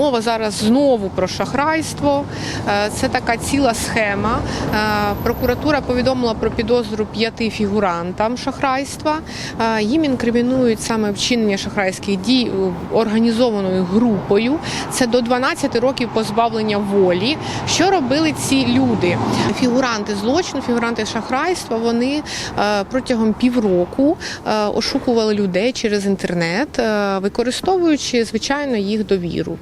Мова зараз знову про шахрайство. Е, Це така ціла схема. Е, Прокуратура повідомила про підозру п'яти фігурантам шахрайства. Е, Їм інкримінують саме вчинення шахрайських дій організованою групою. Це до 12 років позбавлення волі. Що робили ці люди? Фігуранти злочину, фігуранти шахрайства. Вони протягом півроку ошукували людей через інтернет, використовуючи звичайно їх довіру.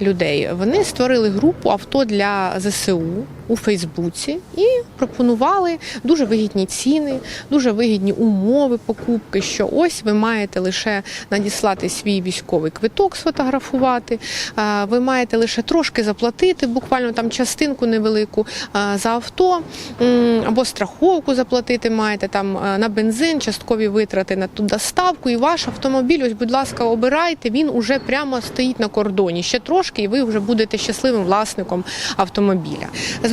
Людей. Вони створили групу авто для ЗСУ у Фейсбуці і пропонували дуже вигідні ціни, дуже вигідні умови покупки. Що ось ви маєте лише надіслати свій військовий квиток, сфотографувати. Ви маєте лише трошки заплатити, буквально там частинку невелику за авто або страховку заплатити маєте там на бензин, часткові витрати на ту доставку. І ваш автомобіль, ось, будь ласка, обирайте. Він уже прямо стоїть на кордоні. Ще трошки, і ви вже будете щасливим власником автомобіля.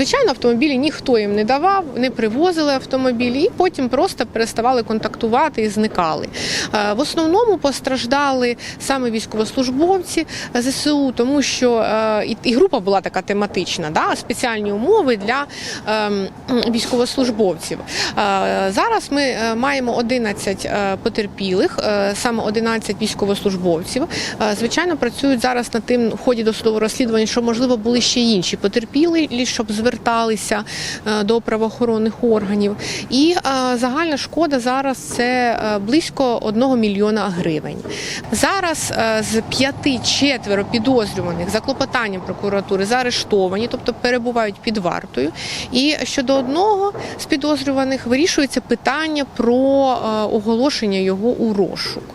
Звичайно, автомобілі ніхто їм не давав, не привозили автомобілі, і потім просто переставали контактувати і зникали. Е, В основному постраждали саме військовослужбовці ЗСУ, тому що е, і- група була така тематична, да, спеціальні умови для ем, військовослужбовців. Е, Зараз ми маємо 11 е, потерпілих, саме 11 військовослужбовців. Звичайно, працюють зараз над тим в ході досудового розслідування, що можливо були ще інші потерпілі, щоб зверталися е, до правоохоронних органів. І е, загальна шкода зараз це е, близько 1 мільйона гривень. Зараз з п'яти четверо підозрюваних за клопотанням прокуратури заарештовані, тобто перебувають під вартою. І щодо одного з підозрюваних вирішується питання про оголошення його у розшук.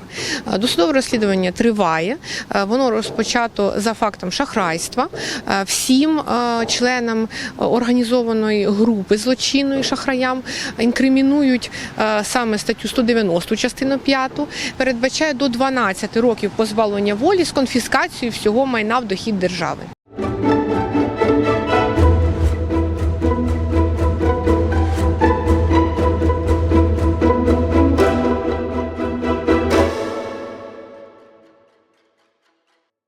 Е, Досудове розслідування триває. Е, Воно розпочато за фактом шахрайства. Е, Всім членам організованої групи злочинної шахраям інкримінують саме статтю 190 частину 5, передбачає до 12 років позбавлення волі з конфіскацією всього майна в дохід держави.